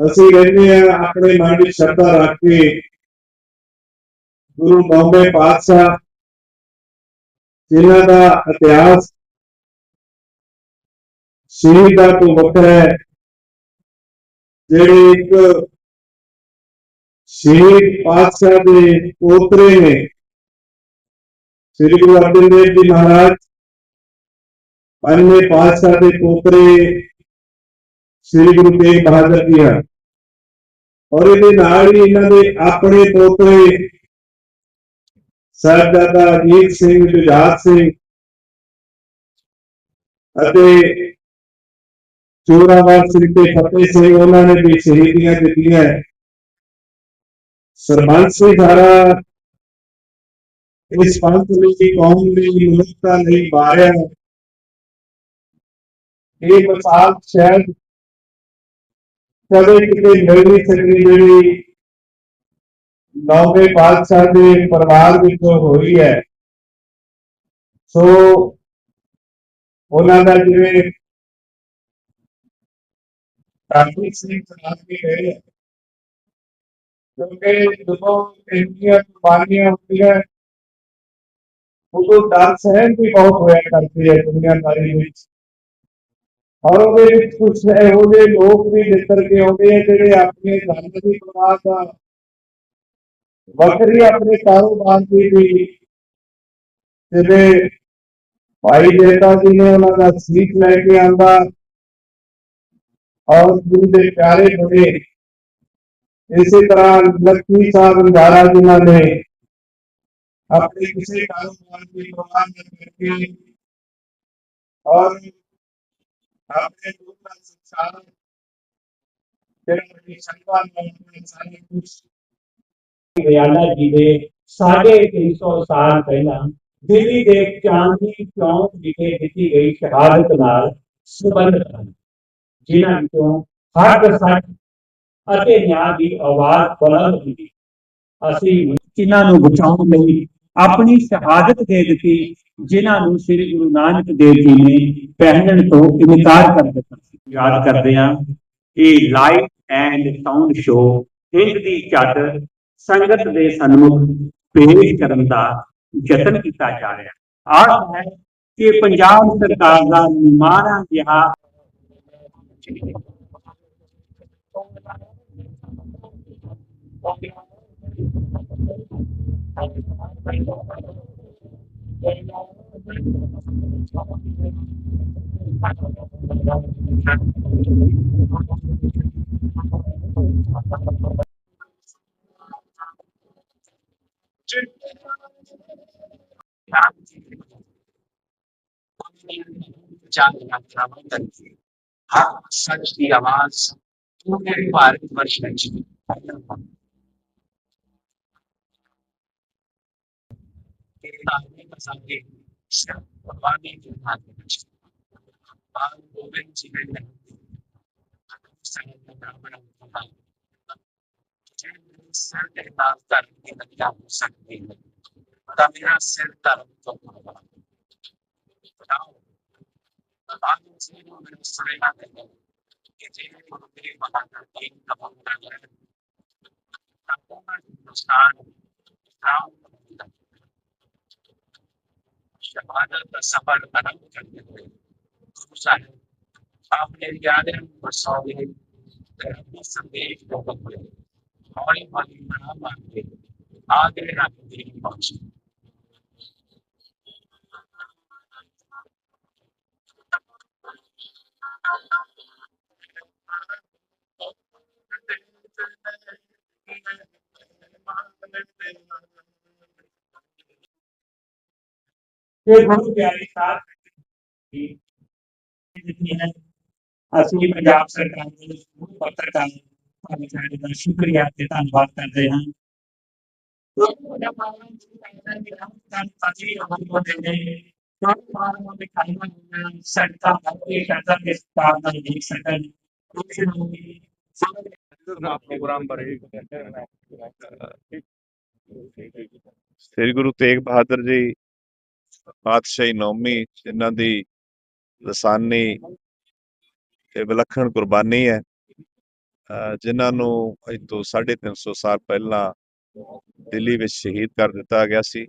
ਅਸੀਂ ਰਹਿੰਦੇ ਆ ਆਪਣੇ ਮਨ ਵਿੱਚ ਸ਼ਰਧਾ ਰੱਖ ਕੇ ਗੁਰੂ ਨੌਵੇਂ ਪਾਤਸ਼ਾਹ, ਜਿਨ੍ਹਾਂ ਦਾ ਇਤਿਹਾਸ ਸ਼ਹੀਦਾਂ ਤੋਂ ਵੱਖਰਾ ਹੈ, ਜਿਹੜੇ ਇੱਕ ਸ਼ਹੀਦ ਪਾਤਸ਼ਾਹ ਦੇ ਪੋਤਰੇ ਨੇ, ਸ੍ਰੀ ਗੁਰੂ ਅਰਜਨ ਦੇਵ ਜੀ ਮਹਾਰਾਜ, ਪੰਜਵੇਂ ਪਾਤਸ਼ਾਹ ਦੇ ਪੋਤਰੇ ਸ੍ਰੀ ਗੁਰੂ ਤੇਗ ਬਹਾਦਰ ਜੀ ਹਨ। ਔਰ ਇਹਦੇ ਨਾਲ ਹੀ ਇਹਨਾਂ ਦੇ ਆਪਣੇ ਪੋਤਰੇ ਸਾਹਿਬਜ਼ਾਦਾ ਅਜੀਤ ਸਿੰਘ, ਜੁਝਾਰ ਸਿੰਘ ਅਤੇ ਚੋਰਾਵਰ ਸਿੰਘ ਤੇ ਫਤਿਹ ਸਿੰਘ, ਉਹਨਾਂ ਨੇ ਵੀ ਸ਼ਹੀਦੀਆਂ ਦਿੱਤੀਆਂ। ਸਰਬੰਸ ਸਿੰਘ ਸਾਰਾ ਇਸ ਪੰਥ ਲਈ, ਕੌਮ ਲਈ, ਮਨੁੱਖਤਾ ਲਈ ਬਾਰਿਆ ਇਹ ਮਿਸਾਲ ਸ਼ਾਇਦ ਕਦੇ ਕਿਤੇ ਮਿਲ ਨਹੀਂ ਸਕਦੀ ਜਿਹੜੀ ਨੌਵੇਂ ਪਾਤਸ਼ਾਹ ਦੇ ਪਰਿਵਾਰ ਵਿੱਚੋਂ ਹੋਈ ਹੈ। ਸੋ ਉਹਨਾਂ ਦਾ ਜਿਵੇਂ ਕਾਫੀ ਸਿੰਘ ਸਨਾਤ ਵੀ ਰਹੇ ਕਿਉਂਕਿ ਜਦੋਂ ਇੰਨੀਆਂ ਕੁਰਬਾਨੀਆਂ ਹੁੰਦੀਆਂ, ਉਦੋਂ ਡਰ ਸਹਿਣ ਵੀ ਬਹੁਤ ਹੋਇਆ ਕਰਦੀ ਹੈ ਦੁਨੀਆਦਾਰੀ ਵਿੱਚ। ਔਰ ਉਹਦੇ ਵਿੱਚ ਕੁਝ ਇਹੋ ਜਿਹੇ ਲੋਕ ਵੀ ਨਿਕਲ ਕੇ ਆਉਂਦੇ ਆ ਜਿਹੜੇ ਆਪਣੇ ਧਰਮ ਦੀ ਪਰਵਾਹ ਦਾ ਵੱਖਰੀ ਆਪਣੇ ਕਾਰੋਬਾਰ ਦੀ ਵੀ ਜਿਵੇਂ ਭਾਈ ਦੇਤਾ ਜੀ ਨੇ ਉਹਨਾਂ ਦਾ ਸੀਖ ਲੈ ਕੇ ਆਂਦਾ ਔਰ ਗੁਰੂ ਦੇ ਪਿਆਰੇ ਬਣੇ। ਇਸੇ ਤਰ੍ਹਾਂ ਲਖਮੀ ਸਾਹਿਬ ਅੰਗਾਰਾ ਜਿਨ੍ਹਾਂ ਨੇ ਆਪਣੇ ਕਿਸੇ ਕਾਰੋਬਾਰ ਦੀ ਪਰਵਾਹ ਨਾ ਕਰਕੇ ਔਰ ਆਪਣੇ ਗੁਰੂ ਦਾ ਸੰਸਾਰ ਜਿਹੜਾ ਕਿ ਸੰਗਵਾਨ ਨਾਲ ਆਪਣੇ ਸਾਰੇ ਜੀ ਦੇ ਸਾਢੇ 300 ਸਾਲ ਪਹਿਲਾਂ ਦਿੱਲੀ ਦੇ ਚਾਂਦਨੀ ਚੌਂਕ ਵਿਖੇ ਦਿੱਤੀ ਗਈ ਸ਼ਹਾਦਤ ਨਾਲ ਸੰਬੰਧਿਤ ਹਨ ਜਿਨ੍ਹਾਂ ਵਿੱਚੋਂ ਹੱਕ ਸੱਚ ਅਤੇ ਨਿਆਂ ਦੀ ਆਵਾਜ਼ ਬੁਲੰਦ ਹੁੰਦੀ ਅਸੀਂ ਇਹਨਾਂ ਨੂੰ ਬਚਾਉਣ ਲਈ ਆਪਣੀ ਸ਼ਹਾਦਤ ਦੇ ਦਿੱਤੀ, ਜਿਨ੍ਹਾਂ ਨੂੰ ਸ੍ਰੀ ਗੁਰੂ ਨਾਨਕ ਦੇਵ ਜੀ ਨੇ ਪਹਿਨਣ ਤੋਂ ਇਨਕਾਰ ਕਰ ਦਿੱਤਾ ਸੀ। ਯਾਦ ਕਰਦੇ ਹਾਂ, ਇਹ light and sound show Hind ਦੀ ਚਾਦਰ ਸੰਗਤ ਦੇ ਸਨਮੁਖ ਪੇਸ਼ ਕਰਨ ਦਾ ਯਤਨ ਕੀਤਾ ਜਾ ਰਿਹਾ। ਆਸ ਹੈ ਕਿ ਪੰਜਾਬ ਸਰਕਾਰ ਦਾ ਨਿਮਾਣਾ ਜਿਹਾ ਹਰ ਸੱਚ ਦੀ ਆਵਾਜ਼ ਪੂਰੇ ਭਾਰਤ ਵਰਸ਼ ਵਿੱਚ ਕਿਤਾਬੇ ਮਸਾਲੇ ਸਿਰ ਕੁਰਬਾਨੀ ਦੇ ਹੱਥ ਵਿੱਚ ਬਾਲ ਗੋਬਿੰਦ ਜੀ ਨੇ ਸੰਗਤ ਦਾ ਬਰਾਬਰ ਹੁੰਦਾ ਜੇ ਸਰ ਦੇ ਨਾਲ ਕਰ ਕੇ ਲੱਗਿਆ ਹੋ ਸਕਦੀ ਹੈ ਤਾਂ ਮੇਰਾ ਸਿਰ ਧਰਮ ਤੋਂ ਹੋਗਾ ਬਤਾਓ ਬਾਅਦ ਵਿੱਚ ਇਹ ਮੈਨੂੰ ਸੁਣੇਗਾ ਕਿ ਜੇ ਗੁਰੂ ਦੇ ਮਹਾਨ ਦੀ ਕਬੂਲ ਕਰ ਲੈ ਤਾਂ ਉਹਨਾਂ ਹਿੰਦੁਸਤਾਨ शहादत का सफर आरंभ करते हुए गुरु साहब आपने ज्ञान बरसावे धर्म संदेश लोगों को हौली हौली मना मांगे आगे रख दी पहुंचे ਤੇ ਗੁਰੂ ਪਿਆਰੇ ਸਾਹਿਬ ਅਸੀਂ ਪੰਜਾਬ ਸਰਕਾਰ ਦੇ ਸਮੂਹ ਪੱਤਰਕਾਰ ਭਾਈਚਾਰੇ ਦਾ ਸ਼ੁਕਰੀਆ ਤੇ ਧੰਨਵਾਦ ਕਰਦੇ ਹਾਂ। ਸ੍ਰੀ ਗੁਰੂ ਤੇਗ ਬਹਾਦਰ ਜੀ ਪਾਤਸ਼ਾਹੀ ਨੌਮੀ, ਜਿਨ੍ਹਾਂ ਦੀ ਲਸਾਨੀ ਤੇ ਵਿਲੱਖਣ ਕੁਰਬਾਨੀ ਹੈ, ਅਹ ਜਿਨ੍ਹਾਂ ਨੂੰ ਅੱਜ ਤੋਂ 350 ਸਾਲ ਪਹਿਲਾਂ ਦਿੱਲੀ ਵਿੱਚ ਸ਼ਹੀਦ ਕਰ ਦਿੱਤਾ ਗਿਆ ਸੀ।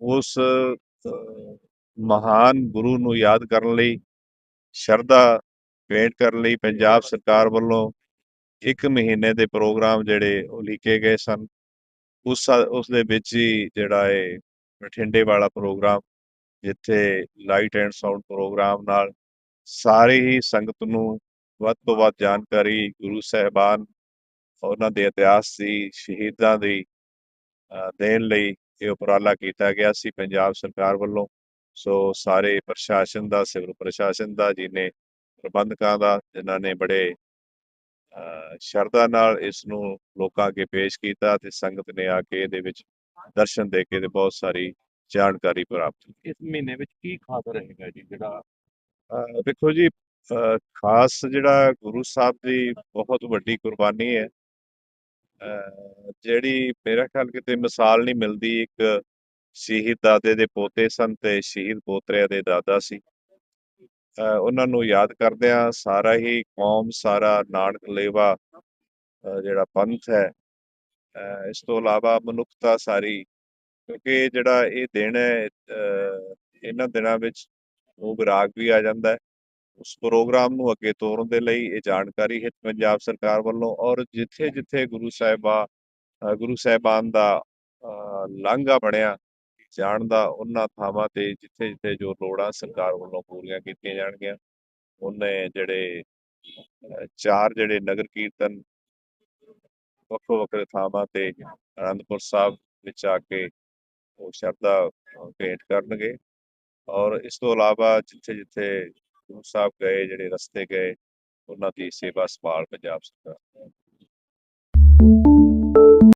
ਉਸ ਮਹਾਨ ਗੁਰੂ ਨੂੰ ਯਾਦ ਕਰਨ ਲਈ, ਸ਼ਰਧਾ ਭੇਟ ਕਰਨ ਲਈ ਪੰਜਾਬ ਸਰਕਾਰ ਵੱਲੋਂ ਇੱਕ ਮਹੀਨੇ ਦੇ ਪ੍ਰੋਗਰਾਮ ਜਿਹੜੇ ਉਹ ਲਿਖੇ ਗਏ ਸਨ। ਉਸ ਉਸ ਦੇ ਵਿੱਚ ਹੀ ਜਿਹੜਾ ਹੈ ਬਠਿੰਡੇ ਵਾਲਾ ਪ੍ਰੋਗਰਾਮ, ਜਿੱਥੇ ਲਾਈਟ ਐਂਡ ਸਾਊਂਡ ਪ੍ਰੋਗਰਾਮ ਨਾਲ ਸਾਰੀ ਹੀ ਸੰਗਤ ਨੂੰ ਵੱਧ ਤੋਂ ਵੱਧ ਜਾਣਕਾਰੀ, ਗੁਰੂ ਸਾਹਿਬਾਨ ਉਹਨਾਂ ਦੇ ਇਤਿਹਾਸ ਦੀ, ਸ਼ਹੀਦਾਂ ਦੀ ਦੇਣ ਲਈ ਇਹ ਉਪਰਾਲਾ ਕੀਤਾ ਗਿਆ ਸੀ ਪੰਜਾਬ ਸਰਕਾਰ ਵੱਲੋਂ। ਸੋ ਸਾਰੇ ਪ੍ਰਸ਼ਾਸਨ ਦਾ, ਸਿਵਲ ਪ੍ਰਸ਼ਾਸਨ ਦਾ ਜਿਹਨੇ ਪ੍ਰਬੰਧਕਾਂ ਦਾ, ਜਿਨ੍ਹਾਂ ਨੇ ਬੜੇ, ਅਹ, ਸ਼ਰਧਾ ਨਾਲ ਇਸ ਨੂੰ ਲੋਕਾਂ ਅੱਗੇ ਪੇਸ਼ ਕੀਤਾ ਤੇ ਸੰਗਤ ਨੇ ਆ ਕੇ ਇਹਦੇ ਵਿੱਚ ਦਰਸ਼ਨ ਦੇ ਕੇ ਤੇ ਬਹੁਤ ਸਾਰੀ ਜਾਣਕਾਰੀ ਪ੍ਰਾਪਤ ਕੀਤੀ ਇਸ ਮਹੀਨੇ ਵਿੱਚ ਕੀ ਖਾਸ ਰਹੇਗਾ ਜੀ ਜਿਹੜਾ ਦੇਖੋ ਜੀ ਖਾਸ ਜਿਹੜਾ ਗੁਰੂ ਸਾਹਿਬ ਦੀ ਬਹੁਤ ਵੱਡੀ ਕੁਰਬਾਨੀ ਹੈ। ਜਿਹੜੀ ਮੇਰਾ ਖਿਆਲ ਕਿਤੇ ਮਿਸਾਲ ਨਹੀਂ ਮਿਲਦੀ ਇੱਕ ਸ਼ਹੀਦ ਦਾਦੇ ਦੇ ਪੋਤੇ ਸਨ ਤੇ ਸ਼ਹੀਦ ਪੋਤਰਿਆਂ ਦੇ ਦਾਦਾ ਸੀ। ਉਹਨਾਂ ਨੂੰ ਯਾਦ ਕਰਦਿਆਂ ਸਾਰਾ ਹੀ ਕੌਮ ਸਾਰਾ ਨਾਨਕ ਲੇਵਾ ਜਿਹੜਾ ਪੰਥ ਹੈ ਇਸ ਤੋਂ ਇਲਾਵਾ ਮਨੁੱਖਤਾ ਸਾਰੀ, ਕਿਉਂਕਿ ਜਿਹੜਾ ਇਹ ਦਿਨ ਹੈ ਇਹਨਾਂ ਦਿਨਾਂ ਵਿੱਚ ਉਹ ਵਿਰਾਗ ਵੀ ਆ ਜਾਂਦਾ ਹੈ। ਉਸ ਪ੍ਰੋਗਰਾਮ ਨੂੰ ਅੱਗੇ ਤੋਰਨ ਦੇ ਲਈ ਇਹ ਜਾਣਕਾਰੀ ਹੈ ਪੰਜਾਬ ਸਰਕਾਰ ਵੱਲੋਂ ਔਰ ਜਿੱਥੇ ਜਿੱਥੇ ਗੁਰੂ ਸਾਹਿਬਾ ਗੁਰੂ ਸਾਹਿਬਾਨ ਦਾ ਲਾਂਘਾ ਬਣਿਆ, ਜਾਣ ਦਾ ਉਹਨਾਂ ਥਾਵਾਂ ਤੇ ਜਿੱਥੇ ਜਿੱਥੇ ਜੋ ਲੋੜਾਂ ਸਰਕਾਰ ਵੱਲੋਂ ਪੂਰੀਆਂ ਕੀਤੀਆਂ ਜਾਣਗੀਆਂ, ਉਹਨੇ ਜਿਹੜੇ ਚਾਰ ਜਿਹੜੇ ਨਗਰ ਕੀਰਤਨ ਵੱਖੋ ਵੱਖਰੇ ਥਾਵਾਂ ਤੇ ਅਨੰਦਪੁਰ ਸਾਹਿਬ ਵਿੱਚ ਆ ਕੇ ਉਹ ਸ਼ਰਧਾ ਭੇਟ ਕਰਨਗੇ। ਔਰ ਇਸ ਤੋਂ ਇਲਾਵਾ ਜਿੱਥੇ ਜਿੱਥੇ ਗੁਰੂ ਸਾਹਿਬ ਗਏ, ਜਿਹੜੇ ਰਸਤੇ ਗਏ, ਉਹਨਾਂ ਦੀ ਸੇਵਾ ਸੰਭਾਲ ਪੰਜਾਬ ਸਰਕਾਰ